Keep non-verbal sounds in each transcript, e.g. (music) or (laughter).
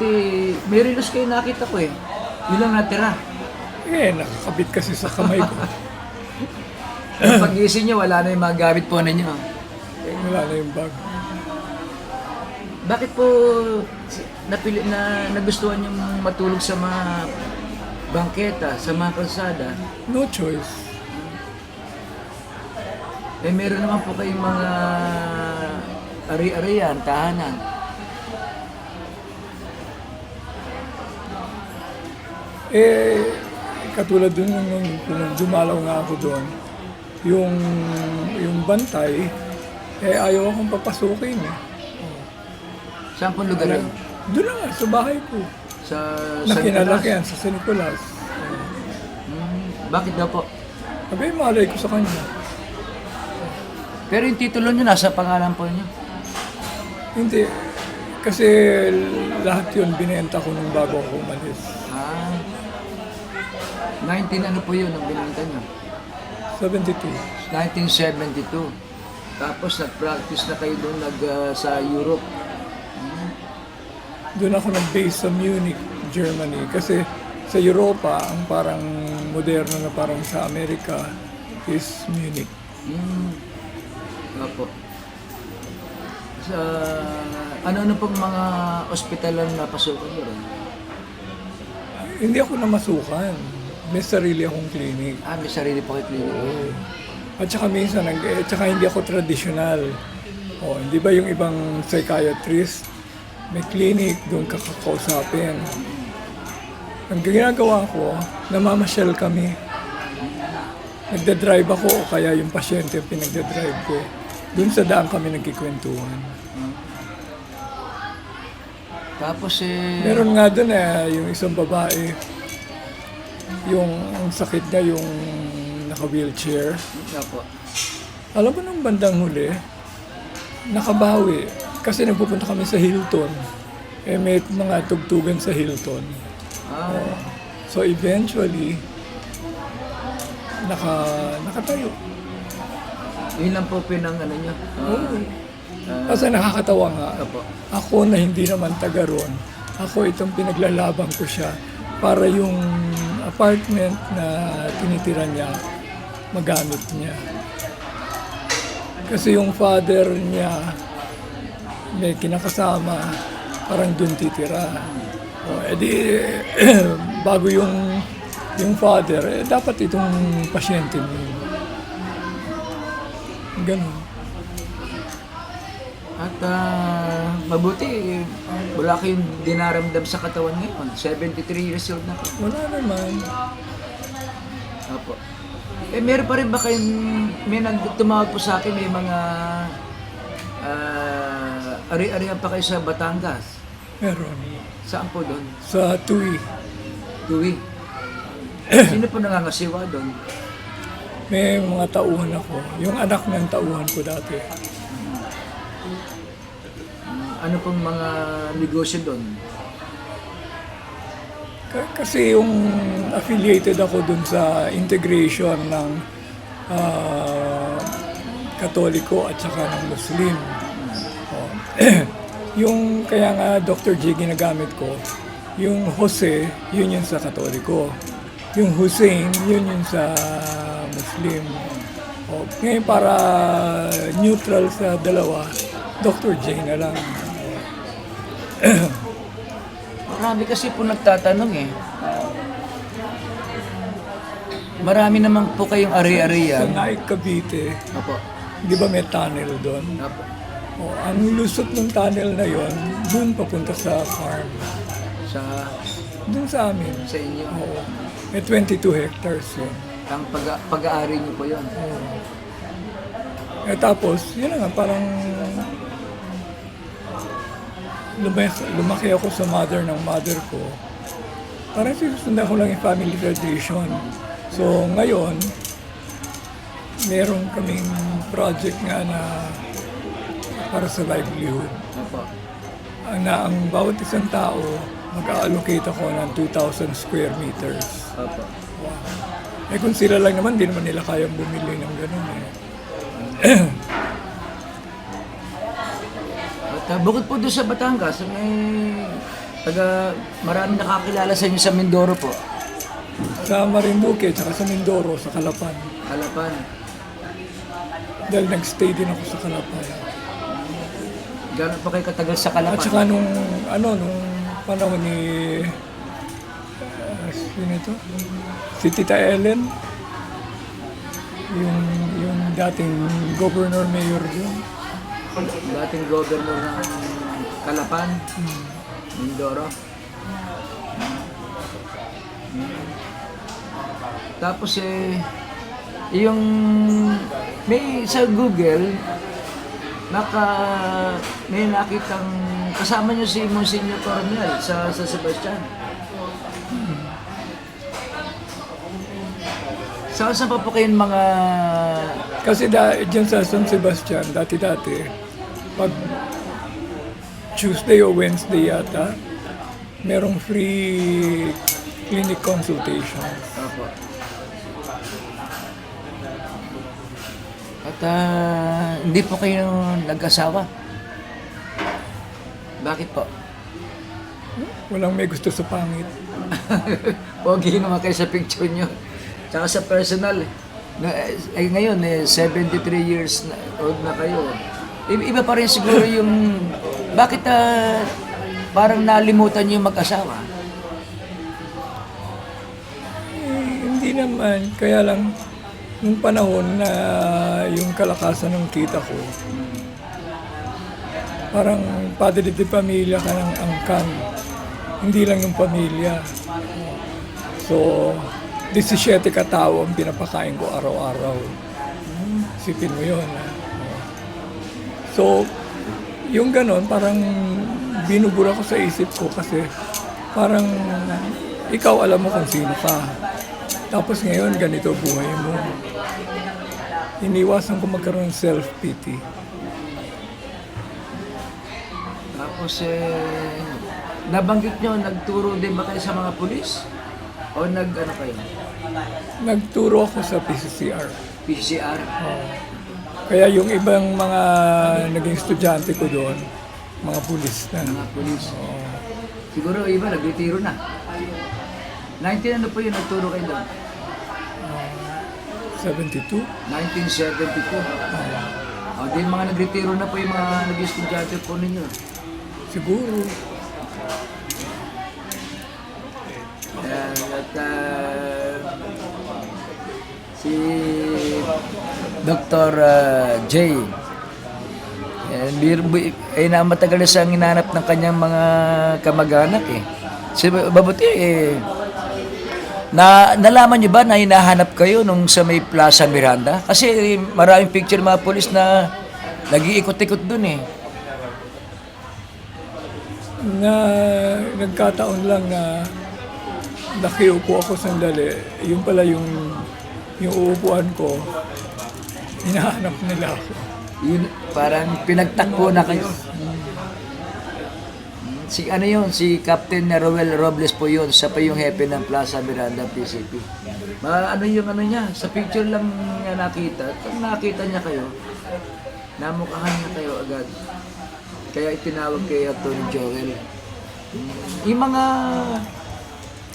Buti, may relos kayo nakita ko eh. Yun lang natira. Eh, nakakabit kasi sa kamay ko. (laughs) Pag-gising nyo, wala na yung mga gamit po ninyo. Wala na yung bag. Bakit po napili, na nagustuhan yung matulog sa mga bangketa, sa mga kalsada? No choice. Eh meron naman po kayong mga ari-arian, tahanan. Eh, katulad dun nung, nung, dumalaw nga ako doon, yung, yung bantay, eh ayaw akong papasukin. Eh. Saan pong lugar yun? Doon na nga, sa bahay ko. Sa San Nicolas? Sa San Nicolas. Hmm, bakit daw po? Sabi, malay ko sa kanya. Pero yung titulo nyo nasa pangalan po nyo. Hindi. Kasi lahat yun binenta ko nung bago ako umalis. Ah. 19 ano po yun ang binenta nyo? 72. 1972. Tapos nag-practice na kayo doon nag, ah, sa Europe. Doon ako nag-base sa Munich, Germany. Kasi sa Europa, ang parang moderno na parang sa Amerika is Munich. Hmm. Opo. Sa ano-ano pong mga ospital ang napasukan nyo ron? Hindi ako namasukan. May sarili akong clinic. Ah, may sarili po kayo clinic. At saka minsan, nag, eh, tsaka hindi ako traditional. O, hindi ba yung ibang psychiatrist, may clinic, doon kakakausapin. Ang ginagawa ko, namamasyal kami. Nagda-drive ako o kaya yung pasyente yung pinagda-drive ko. Doon sa daan kami nagkikwentuhan. Tapos eh... Meron nga doon eh, yung isang babae, yung sakit niya yung naka-wheelchair. Opo. Alam mo nung bandang huli, nakabawi. Kasi nagpupunta kami sa Hilton. Eh may mga tugtugan sa Hilton. Ah, So eventually, naka, nakatayo. yun lang po pinang ano nyo. Oo. Ah, Kasi nakakatawa nga. opo. Ako na hindi naman taga ron, ako itong pinaglalaban ko siya para yung apartment na tinitira niya, magamit niya. Kasi yung father niya, may kinakasama, parang dun titira. O, edi, (clears throat) bago yung yung father, eh, dapat itong pasyente mo. Ganun. At ah, mabuti, wala kayong dinaramdam sa katawan ngayon. 73 years old na po. Wala naman. Opo. Eh, meron pa rin ba kayong, may nagtumawag po sa akin, may mga ah, ari-arian pa kayo sa Batangas. Meron. Saan po doon? Sa TUI. Tuwi. (clears throat) Sino po nangangasiwa doon? May mga tauhan ako. Yung anak ng tauhan ko dati. Ano pong mga negosyo doon? Kasi yung affiliated ako dun sa integration ng ah, Katoliko at saka ng Muslim. Oh. (clears throat) yung kaya nga Dr. J ginagamit ko, yung Jose, yun yun sa Katoliko. Yung Hussein, yun yun sa Muslim. Oh, ngayon para neutral sa dalawa, Dr. J na lang. Marami kasi po nagtatanong eh. Marami naman po kayong Sa ari-arian. Naik Cavite, Opo. di ba may tunnel doon? Opo. O, ang lusot ng tunnel na yon, doon papunta sa farm. Sa, Doon sa amin. sa inyo. Oo. May 22 hectares yun. Ang pag pag-aari niyo po yun. Eh tapos, yun na nga, parang lumaki, lumaki ako sa mother ng mother ko. Parang sinusundan ko lang yung family tradition. So ngayon, meron kaming project nga na para sa livelihood. Ang na ang bawat isang tao, mag-allocate ako ng 2,000 square meters. Opo. Eh kung sila lang naman, di naman nila kayang bumili ng ganun eh. (clears throat) bukod po doon sa Batangas, may Taga, maraming nakakilala sa inyo sa Mindoro po. Sa Marinduque, tsaka sa Mindoro, sa Calapan. Halapan. Dahil nag-stay din ako sa Calapan. Gano'n pa kayo katagal sa Kalapan? At saka nung, ano, nung panahon ni, uh, sino ito? Si Tita Ellen, yung, yung dating governor mayor yun. Dating governor ng Kalapan, Mindoro. Tapos eh, yung may sa Google, naka may nakitang kasama niyo si Monsignor Coronel sa sa Sebastian. Saan saan pa po kayong mga Kasi da, dyan sa San Sebastian, dati-dati, pag Tuesday o Wednesday yata, merong free clinic consultation. Opo. At ah, hindi po kayo nag-asawa? Bakit po? Walang may gusto sa pangit. (laughs) Pogi naman kayo sa picture nyo. Tsaka sa personal. Na, eh, ngayon, eh, 73 years na, old na kayo. Iba pa rin siguro yung... Bakit ah, parang nalimutan nyo yung mag-asawa? Eh, hindi naman. Kaya lang, nung panahon na yung kalakasan ng kita ko, parang padre de pamilya ka ng angkan. Hindi lang yung pamilya. So, 17 katao ang pinapakain ko araw-araw. Sipin mo yun. So, yung ganon, parang binubura ko sa isip ko kasi parang ikaw alam mo kung sino ka. Tapos ngayon, ganito buhay mo. Iniwasan ko magkaroon ng self-pity. Tapos eh, nabanggit nyo, nagturo din ba kayo sa mga pulis? O nag ano kayo? Nagturo ako sa PCCR. PCR? Kaya yung ibang mga naging estudyante ko doon, mga pulis na. Mga pulis? Siguro iba, nagtitiro na. 19 ano po yun, nagturo kayo doon? 72. 1972. O, di mga nagretiro na po yung mga naging estudyante po ninyo. Siguro. Si Dr. ah, J. Ay na matagal na siyang hinanap ng kanyang mga kamag-anak eh. Si Babuti eh, na nalaman niyo ba na hinahanap kayo nung sa may Plaza Miranda? Kasi maraming picture mga polis na nag-iikot-ikot dun eh. Na nagkataon lang na nakiupo ako sandali. Yung pala yung, yung uupuan ko, hinahanap nila ako. Yun, parang pinagtakbo na kayo. Si ano yun, si Captain Roel Robles po yun. Siya pa yung hepe ng Plaza Miranda PCP. Ma, ano yung ano niya, sa picture lang niya nakita. Pag nakita niya kayo, namukhaan niya kayo agad. Kaya itinawag kay Atty. Joel. Yung mga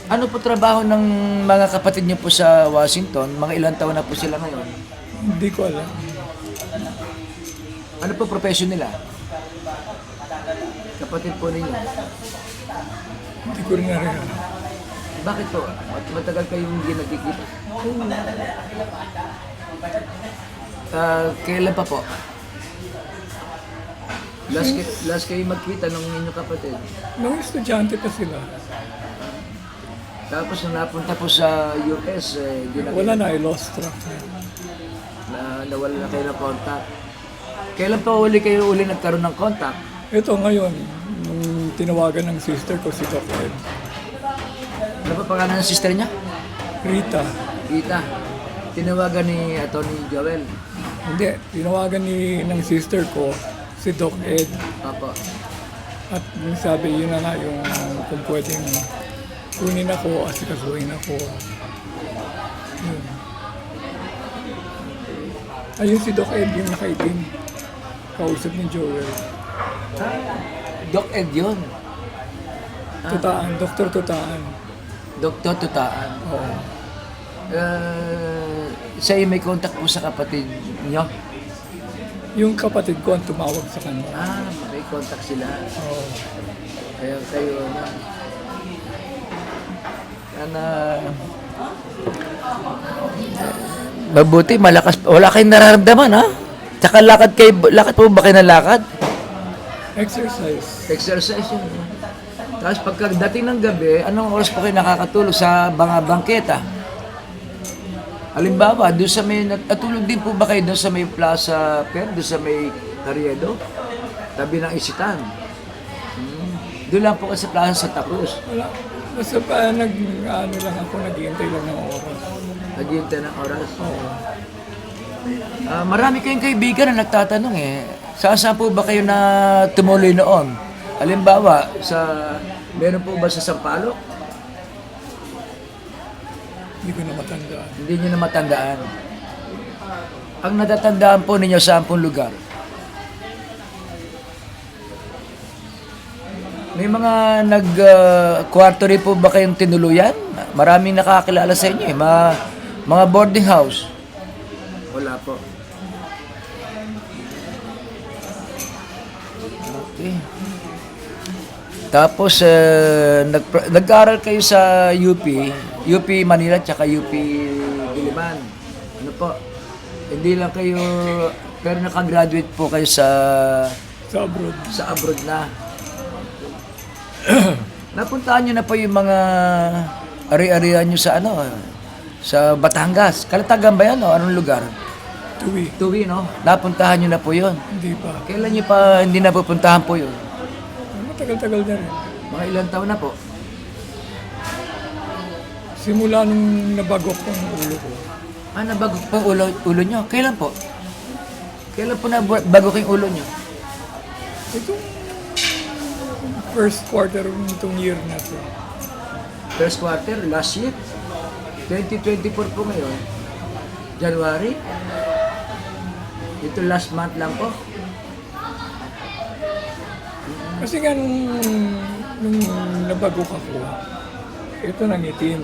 ano po trabaho ng mga kapatid niyo po sa Washington? Mga ilang taon na po sila ngayon? Hindi ko alam. Ano po profession nila? Kapatid po ninyo. Hindi ko rin alam. Bakit po? Mat- Matagal kayong hindi nagkikita? Ah, kailan pa po? Last, last kayo magkita ng inyong kapatid. Nung estudyante pa sila, Tapos nung napunta po sa US, eh, di na, wala na, I lost track na. na nawala na kayo ng contact. Kailan pa uli kayo uli nagkaroon ng contact? Ito ngayon, nung tinawagan ng sister ko si Doc Ed, Ano pa pangalan ng sister niya? Rita, Rita. Tinawagan ni Atty. Joel. hindi, tinawagan ni, ng sister ko si Doc Ed Papa. at sabi yun na nga yung kung pwedeng kunin ako, asikasuhin ako. Yun. Ayun si Doc Ed yung nakaitim. Kausap ni Joel. Doc Ed yun. Tutaan, Dr. Tutaan. Dr. Tutaan. Oo. Uh, sa may contact po sa kapatid niyo? Yung kapatid ko ang tumawag sa kanya. Ah, may contact sila. Oo. Kaya kayo na. Sana Mabuti, malakas. Wala kayong nararamdaman, ha? Tsaka lakad kayo, lakad po ba kayo ng lakad? Exercise. Exercise yun. Tapos pagkadating ng gabi, anong oras po kayo nakakatulog sa mga bangketa? Halimbawa, doon sa may, natulog din po ba kayo doon sa may Plaza Fair, doon sa may Carriedo? Tabi ng Isitan. Hmm. Doon lang po kayo sa Plaza Santa Cruz. Wala. Basta pa nag, ano lang ako, naghihintay lang ng oras. Naghihintay ng oras. Oo. Ah, marami kayong kaibigan na nagtatanong eh, saan saan po ba kayo na tumuloy noon? Halimbawa, sa, meron po ba sa Sampaloc? Hindi ko na matandaan. Hindi nyo na matandaan. Ang natatandaan po ninyo sa ampong lugar. May mga nag-kwarto rin po ba kayong tinuluyan? Maraming nakakilala sa inyo eh. Mga, mga boarding house. Wala po. Okay. Tapos, eh, nag, nag-aral kayo sa UP, UP Manila tsaka UP Diliman. Ano po? Hindi lang kayo, pero nakagraduate po kayo sa Sa abroad. sa abroad na. (clears throat) Napuntahan nyo na po yung mga ari-arian nyo sa ano, sa Batangas. Kalatagan ba yan o anong lugar? Tuwi. Tuwi, no? Napuntahan nyo na po yon. Hindi pa. Kailan nyo pa hindi napupuntahan po yun? Matagal-tagal na rin. Mga ilang taon na po? Simula nung nabagok ang ulo ko. Ah, nabago po yung ulo, ulo nyo? Kailan po? Kailan po nabago yung ulo nyo? Itong first quarter nitong year na to. First quarter, last year. 2024 po ngayon. January. Ito last month lang po. Kasi nga nung, nung nabagok ako, ito nangitim.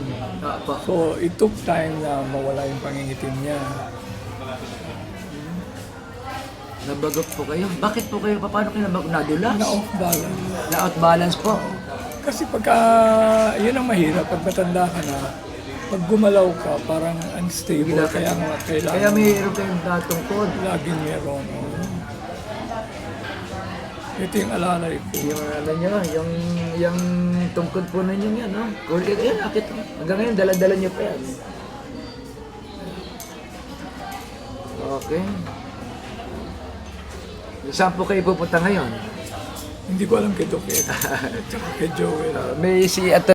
Po. So, it took time na mawala yung pangingitim niya. Nabagok po kayo. Bakit po kayo? Paano kayo nabagok? Nadulas? Na off balance. Na-out balance po. Kasi pagka, yun ang mahirap, pag matanda ka na, pag gumalaw ka, parang unstable. Na- Kaya nga kailangan Kaya mayroon kayong natungkod. laging meron. oh. Ito yung alalay ko. Yung ano nyo, yung, yung tungkod po ninyo yan, no? Kung yan, akit. Hanggang ngayon, dala-dala nyo pa yan. Okay. Saan po kayo pupunta ngayon? Hindi ko alam kay Ed. (laughs) Tsaka kay Joel. May si Ato